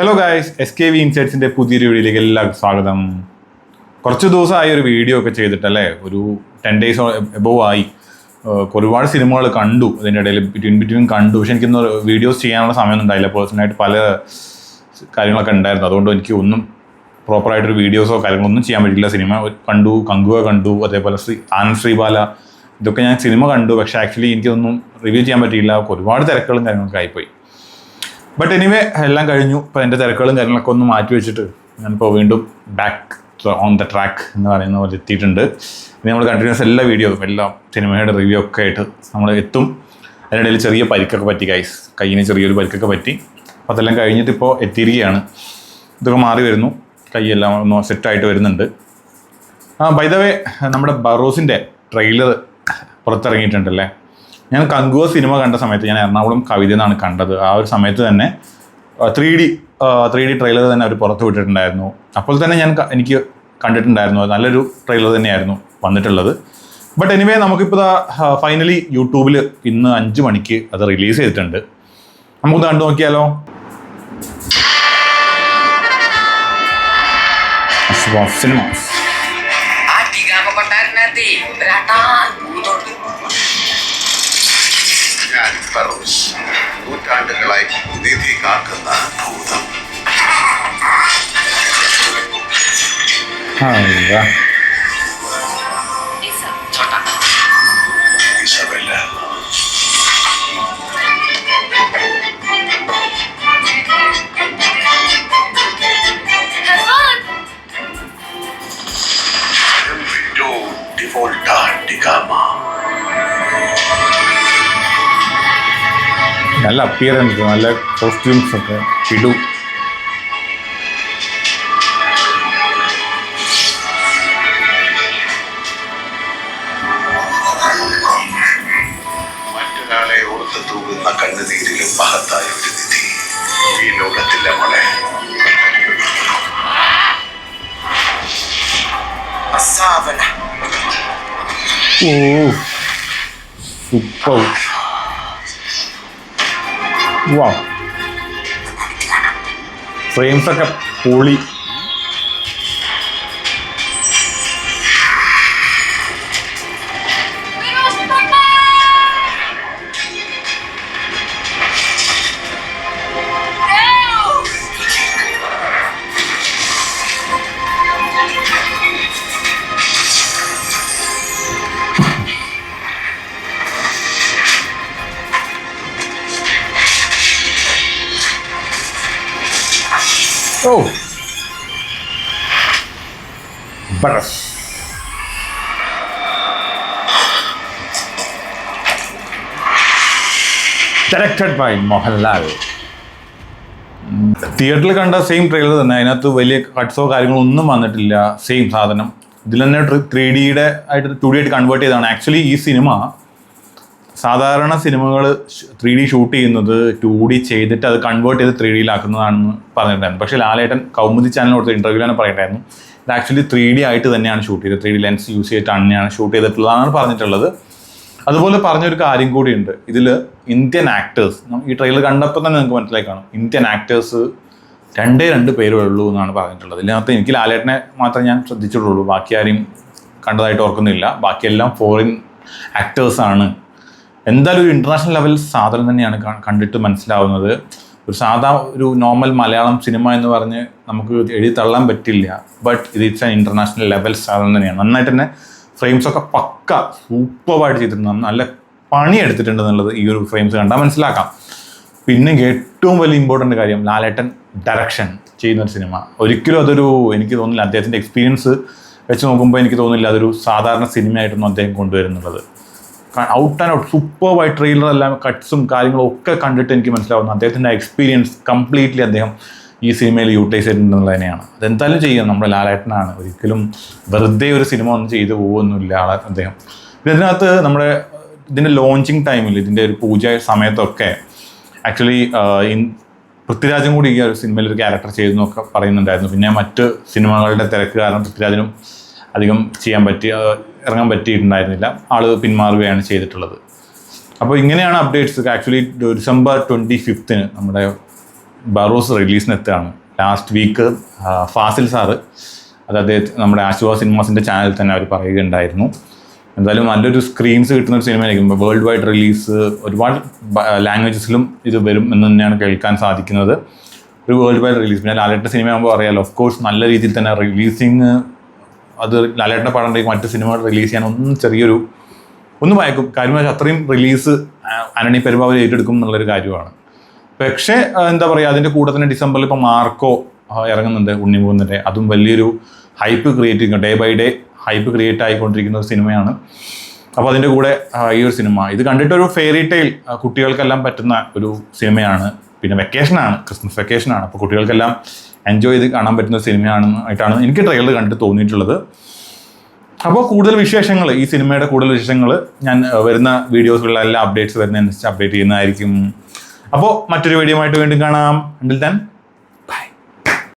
Hello guys S K V ഇൻസൈറ്റ്സിന്റെ പുതിയൊരു വീഡിയോയിലേക്ക് എല്ലാവർക്കും സ്വാഗതം. കുറച്ച് ദിവസമായി ഒരു വീഡിയോ ഒക്കെ ചെയ്തിട്ടല്ലേ? ഒരു ടെൻ ഡേയ്സ് എബോവ് ആയി. ഒരുപാട് സിനിമകൾ കണ്ടു. അതിന്റെ ഇടയിൽ ബിറ്റ്വീൻ ബിറ്റ്വീൻ കണ്ടു. പക്ഷെ എനിക്കൊന്ന് വീഡിയോസ് ചെയ്യാനുള്ള സമയമൊന്നും ഉണ്ടായില്ല. പേഴ്സണലായിട്ട് പല കാര്യങ്ങളൊക്കെ ഉണ്ടായിരുന്നു. അതുകൊണ്ട് എനിക്ക് ഒന്നും പ്രോപ്പറായിട്ടൊരു വീഡിയോസോ കാര്യങ്ങളൊന്നും ചെയ്യാൻ പറ്റില്ല. സിനിമ കണ്ടു കങ്കുവ കണ്ടു. അതേപോലെ ശ്രീ ആനന്ദ് ശ്രീബാല. ഇതൊക്കെ ഞാൻ സിനിമ കണ്ടു. പക്ഷേ ആക്ച്വലി എനിക്കൊന്നും റിവ്യൂ ചെയ്യാൻ പറ്റിയില്ല. ഒരുപാട് തിരക്കുകളും കാര്യങ്ങളൊക്കെ ആയിപ്പോയി. ബട്ട് എനിവേ എല്ലാം കഴിഞ്ഞു. ഇപ്പോൾ എന്റെ തിരക്കുകളും കാര്യങ്ങളൊക്കെ ഒന്ന് മാറ്റി വെച്ചിട്ട് ഞാനിപ്പോൾ വീണ്ടും ബാക്ക് ഓൺ ദ ട്രാക്ക് എന്ന് പറയുന്ന പോലെ എത്തിയിട്ടുണ്ട്. ഇനി നമ്മൾ കണ്ടിന്യൂസ് എല്ലാ വീഡിയോസും എല്ലാം സിനിമയുടെ റിവ്യൂ ഒക്കെ ആയിട്ട് നമ്മൾ എത്തും. അതിനിടയിൽ ചെറിയ പരിക്കൊക്കെ പറ്റി ഗൈസ് കയ്യിന് ചെറിയൊരു പരിക്കൊക്കെ പറ്റി. അപ്പോൾ അതെല്ലാം കഴിഞ്ഞിട്ട് ഇപ്പോൾ എത്തിയിരിക്കുകയാണ്. ഇതൊക്കെ മാറി വരുന്നു. കൈയെല്ലാം ഒന്ന് സെറ്റായിട്ട് വരുന്നുണ്ട്. ആ ബൈ ദ വേ നമ്മുടെ ബറോസിന്റെ ട്രെയിലർ പുറത്തിറങ്ങിയിട്ടുണ്ടല്ലേ? ഞാൻ കങ്കുവ സിനിമ കണ്ട സമയത്ത് ഞാൻ എറണാകുളം കവിത എന്നാണ് കണ്ടത്. ആ ഒരു സമയത്ത് തന്നെ three D three D trailer തന്നെ അവർ പുറത്ത് വിട്ടിട്ടുണ്ടായിരുന്നു. അപ്പോൾ തന്നെ ഞാൻ എനിക്ക് കണ്ടിട്ടുണ്ടായിരുന്നു. നല്ലൊരു ട്രെയിലർ തന്നെയായിരുന്നു വന്നിട്ടുള്ളത്. ബട്ട് എനിവേ നമുക്കിപ്പോൾ ഫൈനലി യൂട്യൂബിൽ ഇന്ന് അഞ്ച് മണിക്ക് അത് റിലീസ് ചെയ്തിട്ടുണ്ട്. നമുക്ക് കണ്ടു നോക്കിയാലോ? സിനിമാസ് ഫറോസ് നൂറ്റാണ്ടുകളായി നിധി കാക്കുന്ന ഭൂതം. നല്ല അപ്പിയറൻസ് നല്ല കോസ്റ്റ്യൂംസ് ഒക്കെ. ചിടു മറ്റൊരാളെ ഓർത്ത് തൂകുന്ന കണ്ണുനീരിലും മഹത്തായ ഒരു നിധി. ഈ ലോകത്തിലെ മോളെ. ഓ സൂപ്പർ വാ ഫ്രെയിംസ് ഒക്കെ പൊളി. ഓ. ബട്ടസ് ഡയറക്റ്റഡ് ബൈ മോഹൻലാൽ. തിയേറ്ററിൽ കണ്ട സെയിം ട്രെയിലർ തന്നെ. അതിനകത്ത് വലിയ കട്ട്സോ കാര്യങ്ങളോ ഒന്നും വന്നിട്ടില്ല. സെയിം സാധനം. ഇതിൽ തന്നെ ത്രീ ഡിയുടെ ആയിട്ട് ടു ഡി ആയിട്ട് കൺവേർട്ട് ചെയ്തതാണ്. ആക്ച്വലി ഈ സിനിമ സാധാരണ സിനിമകൾ ത്രീ ഡി ഷൂട്ട് ചെയ്യുന്നത് ടു ഡി ചെയ്തിട്ട് അത് കൺവേർട്ട് ചെയ്ത് ത്രീ ഡിയിലാക്കുന്നതാണെന്ന് പറഞ്ഞിട്ടുണ്ടായിരുന്നു. പക്ഷേ ലാലേട്ടൻ കൗമുദി ചാനൽ കൊടുത്ത ഇന്റർവ്യൂലാണ് പറയണ്ടായിരുന്നു. ഇത് ആക്ച്വലി ത്രീ ഡി ആയിട്ട് തന്നെയാണ് ഷൂട്ട് ചെയ്തത്. ത്രീ ഡി ലെൻസ് യൂസ് ചെയ്തിട്ട് തന്നെയാണ് ഷൂട്ട് ചെയ്തിട്ടുള്ളതാണ് പറഞ്ഞിട്ടുള്ളത്. അതുപോലെ പറഞ്ഞൊരു കാര്യം കൂടിയുണ്ട്. ഇതിൽ ഇന്ത്യൻ ആക്ടേഴ്സ് ഈ ട്രെയിലർ കണ്ടപ്പോൾ തന്നെ നിങ്ങൾക്ക് മനസ്സിലായി കാണും. ഇന്ത്യൻ ആക്ടേഴ്സ് രണ്ടേ രണ്ട് പേരേ ഉള്ളൂ എന്നാണ് പറഞ്ഞിട്ടുള്ളത്. ഇതിനകത്ത് എനിക്ക് ലാലേട്ടനെ മാത്രമേ ഞാൻ ശ്രദ്ധിച്ചിട്ടുള്ളൂ. ബാക്കി ആരെയും കണ്ടതായിട്ട് ഓർക്കുന്നില്ല. ബാക്കിയെല്ലാം ഫോറിൻ ആക്ടേഴ്സാണ് എന്തായാലും ഒരു ഇന്റർനാഷണൽ ലെവൽ സാധനം തന്നെയാണ് കണ്ടിട്ട് മനസ്സിലാവുന്നത്. ഒരു സാധാ ഒരു നോർമൽ മലയാളം സിനിമ എന്ന് പറഞ്ഞ് നമുക്ക് എഴുതി തള്ളാൻ പറ്റില്ല. ബട്ട് ഇത് ഇറ്റ്സ് ആൻ ഇന്റർനാഷണൽ ലെവൽ സാധനം തന്നെയാണ്. നന്നായിട്ട് തന്നെ ഫ്രെയിംസ് ഒക്കെ പക്ക സൂപ്പറായിട്ട് ചെയ്തിട്ടുണ്ട്. നല്ല പണി എടുത്തിട്ടുണ്ട് എന്നുള്ളത് ഈ ഒരു ഫ്രെയിംസ് കണ്ടാൽ മനസ്സിലാക്കാം. പിന്നെ ഏറ്റവും വലിയ ഇമ്പോർട്ടന്റ് കാര്യം ലാലേട്ടൻ ഡയറക്ഷൻ ചെയ്യുന്ന ഒരു സിനിമ ഒരിക്കലും അതൊരു എനിക്ക് തോന്നുന്നില്ല. അദ്ദേഹത്തിന്റെ എക്സ്പീരിയൻസ് വെച്ച് നോക്കുമ്പോൾ എനിക്ക് തോന്നുന്നില്ല അതൊരു സാധാരണ സിനിമയായിട്ടൊന്നും അദ്ദേഹം കൊണ്ടുവരുന്നുള്ളത്. ഔട്ട് ആൻഡ് ഔട്ട് സൂപ്പർബായി ട്രെയിലർ എല്ലാം കട്ട്സും കാര്യങ്ങളും ഒക്കെ കണ്ടിട്ട് എനിക്ക് മനസ്സിലാവുന്നു. അദ്ദേഹത്തിന്റെ എക്സ്പീരിയൻസ് കംപ്ലീറ്റ്ലി അദ്ദേഹം ഈ സിനിമയിൽ യൂട്ടിലൈസ് ചെയ്തിട്ടുണ്ടെന്നുള്ളത് തന്നെയാണ്. അതെന്തായാലും ചെയ്യും നമ്മുടെ ലാലേട്ടനാണ്. ഒരിക്കലും വെറുതെ ഒരു സിനിമ ഒന്നും ചെയ്തു പോകുന്നില്ല ആളെ അദ്ദേഹം. പിന്നെ ഇതിനകത്ത് നമ്മുടെ ഇതിന്റെ ലോഞ്ചിങ് ടൈമിൽ ഇതിന്റെ ഒരു പൂജ സമയത്തൊക്കെ ആക്ച്വലി ഇൻ പൃഥ്വിരാജും കൂടി ഈ ഒരു സിനിമയിൽ ഒരു ക്യാരക്ടർ ചെയ്തെന്നൊക്കെ പറയുന്നുണ്ടായിരുന്നു. പിന്നെ മറ്റ് സിനിമകളുടെ തിരക്ക് കാരണം പൃഥ്വിരാജിനും അധികം ചെയ്യാൻ പറ്റി ഇറങ്ങാൻ പറ്റിയിട്ടുണ്ടായിരുന്നില്ല. ആൾ പിന്മാറുകയാണ് ചെയ്തിട്ടുള്ളത്. അപ്പോൾ ഇങ്ങനെയാണ് അപ്ഡേറ്റ്സ് ആക്ച്വലി ഡിസംബർ ട്വന്റി ഫിഫ്ത്തിന് നമ്മുടെ ബറോസ് റിലീസിന് എത്തുകയാണ്. ലാസ്റ്റ് വീക്ക് ഫാസിൽ സാറ് അത് അദ്ദേഹത്തെ നമ്മുടെ ആശുവ സിനിമാസിന്റെ ചാനലിൽ തന്നെ അവർ പറയുകയുണ്ടായിരുന്നു. എന്തായാലും നല്ലൊരു സ്ക്രീൻസ് കിട്ടുന്ന ഒരു സിനിമയായിരിക്കും. വേൾഡ് വൈഡ് റിലീസ് ഒരുപാട് ലാംഗ്വേജസിലും ഇത് വരും എന്ന് തന്നെയാണ് കേൾക്കാൻ സാധിക്കുന്നത്. ഒരു വേൾഡ് വൈഡ് റിലീസ് പിന്നെ ലാലേട്ട സിനിമയാകുമ്പോൾ അറിയാലോ ഓഫ് കോഴ്സ് നല്ല രീതിയിൽ തന്നെ റിലീസിങ് അത് ലാലേട്ടന്റെ പടം ഉണ്ടെങ്കിൽ മറ്റ് സിനിമകൾ റിലീസ് ചെയ്യാൻ ഒന്നും ചെറിയൊരു ഒന്ന് ഭയക്കും കാര്യം വെച്ചാൽ അത്രയും റിലീസ് അനണി പെരുമ്പാവൂർ ഏറ്റെടുക്കും എന്നുള്ളൊരു കാര്യമാണ്. പക്ഷേ എന്താ പറയുക അതിന്റെ കൂടെ തന്നെ ഡിസംബറിൽ ഇപ്പോൾ മാർക്കോ ഇറങ്ങുന്നുണ്ട് ഇറങ്ങുന്നുണ്ട് ഉണ്ണിമൂന്നിന്റെ അതും വലിയൊരു ഹൈപ്പ് ക്രിയേറ്റ് ചെയ്യുന്നു day by day hype create ആയിക്കൊണ്ടിരിക്കുന്ന ഒരു സിനിമയാണ്. അപ്പോൾ അതിന്റെ കൂടെ ഈ ഒരു സിനിമ. ഇത് കണ്ടിട്ടൊരു ഫെയറി ടെയിൽ കുട്ടികൾക്കെല്ലാം പറ്റുന്ന ഒരു സിനിമയാണ്. പിന്നെ വെക്കേഷനാണ് ക്രിസ്മസ് വെക്കേഷനാണ് അപ്പോൾ കുട്ടികൾക്കെല്ലാം എൻജോയ് ചെയ്ത് കാണാൻ പറ്റുന്ന സിനിമയാണെന്നായിട്ടാണ് എനിക്ക് ട്രെയിലർ കണ്ടിട്ട് തോന്നിയിട്ടുള്ളത്. അപ്പോൾ കൂടുതൽ വിശേഷങ്ങൾ ഈ സിനിമയുടെ കൂടുതൽ വിശേഷങ്ങൾ ഞാൻ വരുന്ന വീഡിയോസുകളിലെ എല്ലാ അപ്ഡേറ്റ്സ് വരുന്നതിനനുസരിച്ച് അപ്ഡേറ്റ് ചെയ്യുന്നതായിരിക്കും. അപ്പോൾ മറ്റൊരു വീഡിയോ ആയിട്ട് വീണ്ടും കാണാം. Until then